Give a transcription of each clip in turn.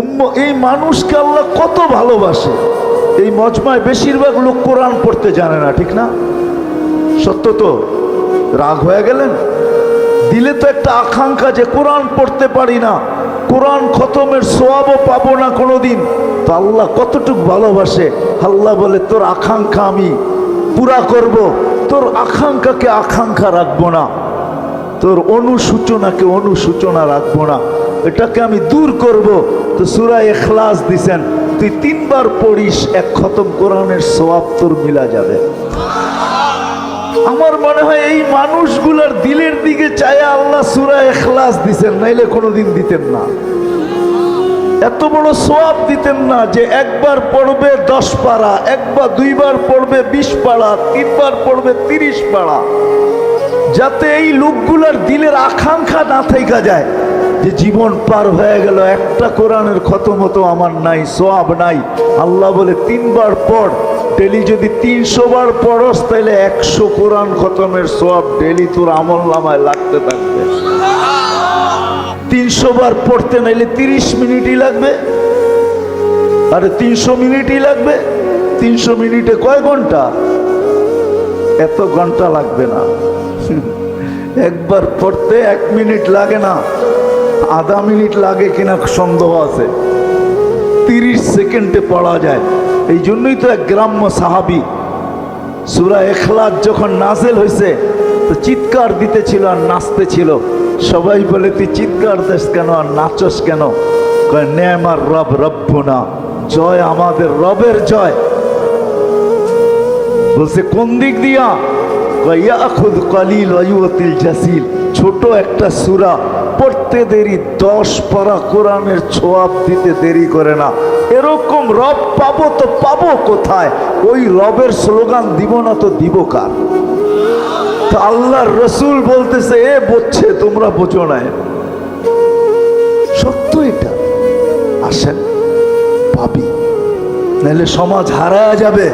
উম্ম, এই মানুষকে আল্লাহ কত ভালোবাসে। এই মজমায় বেশিরভাগ লোক কোরআন পড়তে জানে না, ঠিক না? সত্য তো? রাগ হয়ে গেলেন? দিলে তো একটা আকাঙ্ক্ষা যে কোরআন পড়তে পারি না, কোরআন খতমের সোয়াবও পাবো না কোনোদিন। তো আল্লাহ কতটুক ভালোবাসে? আল্লাহ বলে, তোর আকাঙ্ক্ষা আমি পুরা করব, তোর আকাঙ্ক্ষাকে আকাঙ্ক্ষা রাখব না, তোর অনুসূচনাকে অনুসূচনা রাখব না। এটাকে আমি দূর করব। তো সুরা এখলাস দিছেন, তুই তিনবার পড়িস, এক খতম কোরআনের সোয়াব তোর মিলা যাবে। আমার মনে হয় এই মানুষগুলার দিলের দিকে চায় আল্লাহ সুরা এখলাস দিছেন, নাইলে কোনোদিন দিতেন না। এত বড় সোয়াব দিতেন না যে একবার পড়বে দশ পাড়া, একবার দুইবার পড়বে বিশ পাড়া, তিনবার পড়বে তিরিশ পাড়া। যাতে এই লোকগুলার দিলের আকাঙ্ক্ষা না থেকে যায়। যে জীবন পার হয়ে গেল, একটা কোরআনের খতমতো আমার নাই সোয়াব নাই। আল্লাহ বলে, তিনবার পড়, ডেলি যদি তিনশো বার পড়স তাহলে একশো কোরআন খতমের সোয়াব ডেলি তোর আমল নামায় লাগতে থাকবে। তিনশো বার পড়তে নাইলে তিরিশ মিনিটই লাগবে। আরে, তিনশো মিনিটই লাগবে। তিনশো মিনিটে কয় ঘণ্টা? এত ঘণ্টা লাগবে না। একবার পড়তে এক মিনিট লাগে না। আধা মিনিট লাগে কিনা সন্দেহ আছে। তিরিশ সেকেন্ডে পড়া যায়। এই জন্যই তো এক গ্রাম্য সাহাবি সুরা এখলাস যখন নাজেল হয়েছে তো চিৎকার দিতেছিল আর নাচতেছিল। সবাই বলে, তুই চিৎকার দেশ কেন আর নাচস কেন? নেমার রব রব্বনা, জয় আমাদের রবের জয়। বলছে, কোন দিক দিয়া? কয়, ইয়াখুদ কালিল জাসিল। ছোট একটা সূরা পড়তে দেরি, দশ পারা কোরআনের ছোয়াব দিতে দেরি করে না। এরকম রব পাবো তো পাবো কোথায়? ওই রবের স্লোগান দিব না তো দিব কার? তো আল্লাহর রসুল বলতেছে, এ বলছে তোমরা বোঝো না সত্য এটা। আসেন পাবি নাহলে সমাজ হারায়া যাবে।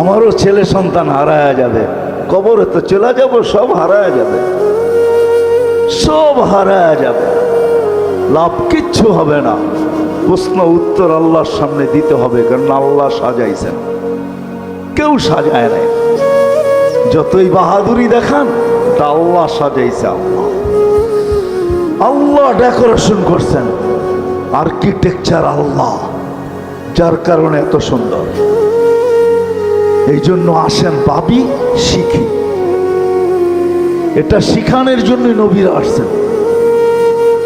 আমারও ছেলে সন্তান হারায়া যাবে। কবরে তো চলে যাব, সব হারায়া যাবে। সব হারায় যাবে। লাভ কিচ্ছু হবে না। প্রশ্ন, উত্তর আল্লাহর সামনে দিতে হবে কারণ আল্লাহ সাজাইছেন। কেউ সাজায় নাই। যতই বাহাদুরি দেখান, তা আল্লাহ সাজাইছে আল্লাহ। আল্লাহ ডেকোরেশন করছেন, আর্কিটেকচার আল্লাহ, যার কারণে এত সুন্দর। এই জন্য আসেন ভাবি শিখি। এটা শিখানোর জন্য নবীরা আসছেন।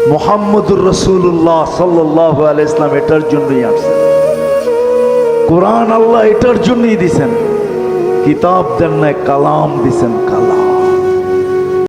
মোহাম্মদুর রসুল্লাহ সাল্লাহ ইসলাম এটার জন্যই আসছেন। কোরআন আল্লাহ এটার জন্যই দিছেন। কিতাব দেন না কালাম দিছেন, কালাম।